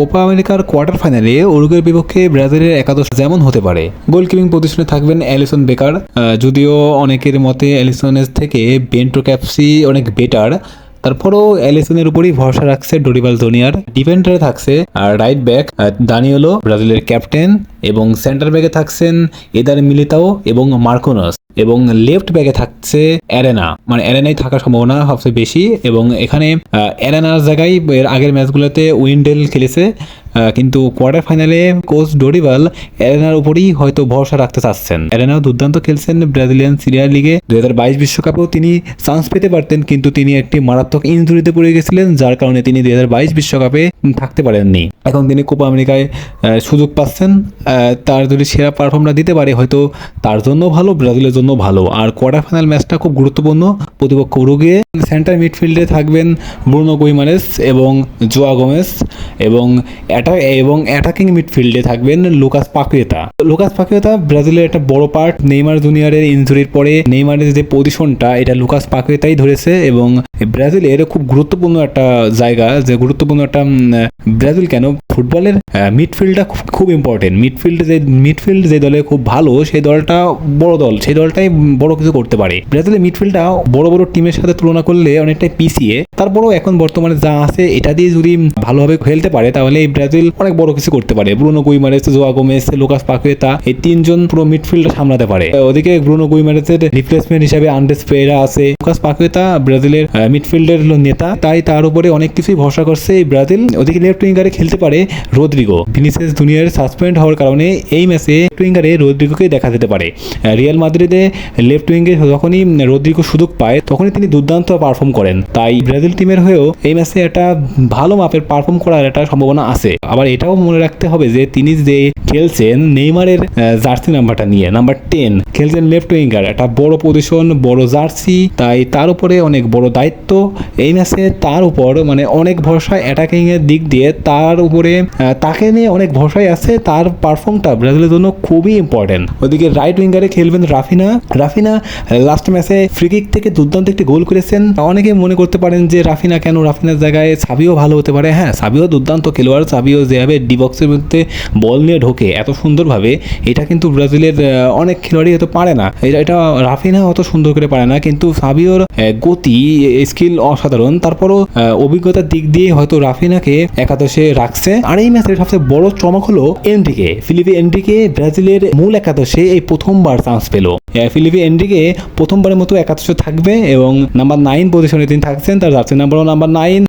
Copa আমেরিকার quarter ফাইনালে উরুগের বিপক্ষে ব্রাজিলের একাদশ যেমন হতে পারে। গোলকিপিং পজিশনে থাকবেন অ্যালিসন বেকার। যদিও অনেকের মতে অ্যালিসনের থেকে বেন্টো ক্যাপসি অনেক বেটার। তারপরও অ্যালিসনের উপরই ভরসা রাখছে ডোরিবাল ধোনিয়ার। ডিফেন্ডারে থাকছে আর রাইট ব্যাক দানিয়েলো, ব্রাজিলের ক্যাপ্টেন। এবং সেন্টার ব্যাগে থাকছেন এদার মিলিতাও এবং মার্কোনাস এবং লেফট ব্যাগে থাকছে অ্যারেনা। মানে অ্যারেনাই থাকার সম্ভাবনা সবচেয়ে বেশি এবং এখানে অ্যারেনার জায়গায় এর আগের ম্যাচগুলোতে উইন্ডেল খেলেছে কিন্তু কোয়ার্টার ফাইনালে কোচ ডোরিবাল অ্যারেনার উপরই হয়তো ভরসা রাখতে চাচ্ছেন। অ্যারেনাও দুর্দান্ত খেলছেন ব্রাজিলিয়ান সিরিয়ার লিগে। দু হাজার বাইশ বিশ্বকাপেও তিনি চান্স পেতে পারতেন, কিন্তু তিনি একটি মারাত্মক ইঞ্জুরিতে পড়ে গেছিলেন, যার কারণে তিনি দুই হাজার বাইশ বিশ্বকাপে থাকতে পারেননি। এখন তিনি কোপা আমেরিকায় সুযোগ পাচ্ছেন তার যদি সেরা পারফর্মটা দিতে পারে, হয়তো তার জন্য ভালো, ব্রাজিলের জন্য ভালো। আর কোয়ার্টার ফাইনাল ম্যাচটা খুব গুরুত্বপূর্ণ। প্রতিপক্ষ উরুগুয়ে সেন্টার মিডফিল্ডে থাকবেন ব্রুনো গুইমারেস এবং জোয়া গোমেস এবং এবং অ্যাটাকিং মিডফিল্ডে থাকবেন লুকাস পাকুয়েতা। লুকাস পাকুয়েতা ব্রাজিলের একটা বড় পার্ট নেইমার জুনিয়রের ইনজুরির পরে নেইমারের যে পজিশনটা এটা লুকাস পাকুয়েতাই ধরেছে এবং ব্রাজিলের খুব গুরুত্বপূর্ণ একটা জায়গা, যে গুরুত্বপূর্ণ একটা ব্রাজিল কেন? ফুটবলের মিডফিল্ডটা খুব ইম্পর্টেন্ট মিডফিল্ড যে মিডফিল্ড যে দলে খুব ভালো, সেই দলটা বড় দল, সেই দলটাই বড় কিছু করতে পারে। ব্রাজিলের মিডফিল্ডটা বড় বড় টিমের সাথে তুলনা করলে অনেকটাই পিছিয়ে। তারপরেও এখন বর্তমানে যা আছে, এটা দিয়ে যদি ভালোভাবে খেলতে পারে, তাহলে এই ব্রাজিল অনেক বড় কিছু করতে পারে। Bruno Guimaraes Joao Gomes Lucas Paqueta এই তিনজন পুরো মিডফিল্ডটা সামলাতে পারে। ওদিকে ব্রুনো গুইমারেসের রিপ্লেসমেন্ট হিসাবে আন্ডেস পেরা আছে। লোকাস পাকুয়েতা ব্রাজিলের মিডফিল্ডের নেতা। তাই তার উপরে অনেক কিছুই ভরসা করছে এই ব্রাজিল। ওদিকে লেফট উইঙ্গারে খেলতে পারে রোদ্রিগো। ভিনিসিয়াস জুনিয়র সাসপেন্ড হওয়ার কারণে এই ম্যাচে লেফট উইঙ্গারে রোদ্রিগোকে দেখা যেতে পারে। রিয়াল মাদ্রিদে লেফট উইঙ্গে যখনই রোদ্রিগো সুযোগ পায়, তখনই তিনি দুর্দান্ত পারফর্ম করেন। তাই ব্রাজিল টিমের হয়েও এই ম্যাচে একটা ভালো মাপের পারফর্ম করার একটা সম্ভাবনা আছে। আবার এটাও মনে রাখতে হবে যে, তিনি যে খেলছেন নেইমারের জার্সি নাম্বারটা নিয়ে নাম্বার টেন খেলছেন লেফট উইঙ্গার একটা বড় পজিশন বড় জার্সি তাই তার উপরে অনেক বড় দায়িত্ব। এই ম্যাচে তার উপর মানে অনেক ভরসা অ্যাটাকিং এর দিক দিয়ে তার উপরে তাকে নিয়ে অনেক ভরসাই আছে, তার পারফর্মটা ব্রাজিলের জন্য খুবই ইম্পর্টেন্ট ওদিকে রাইট উইঙ্গারে খেলবেন রাফিনা। রাফিনা লাস্ট ম্যাচে ফ্রিকিক থেকে দুর্দান্ত একটি গোল করেছেন। অনেকে মনে করতে পারেন যে রাফিনা কেন রাফিনার জায়গায় সাবিও ভালো হতে পারে। হ্যাঁ সাবিও দুর্দান্ত খেলোয়াড়, সাবিও যেভাবে ডিবক্সের মধ্যে বল নিয়ে ঢোকে, এত সুন্দরভাবে, এটা কিন্তু ব্রাজিলের অনেক খেলোয়াড়ই হয়তো পারে না। এটা রাফিনা অত সুন্দর করে পারে না, কিন্তু সাবিওর গতি, স্কিল অসাধারণ। তারপরও অভিজ্ঞতার দিক দিয়ে হয়তো রাফিনাকে একাদশে রাখছে। আর এই ম্যাচের সবচেয়ে বড় চমক হলো এনডিকে ফিলিপি এনডিকে ব্রাজিলের মূল একাদশে এই প্রথমবার চান্স পেল। ফিলিপি এনডিকে প্রথমবারের মতো একাদশে থাকবে এবং নাম্বার নাইন পজিশনে তিনি থাকছেন, তার জার্সি নাম্বারও নাম্বার নাইন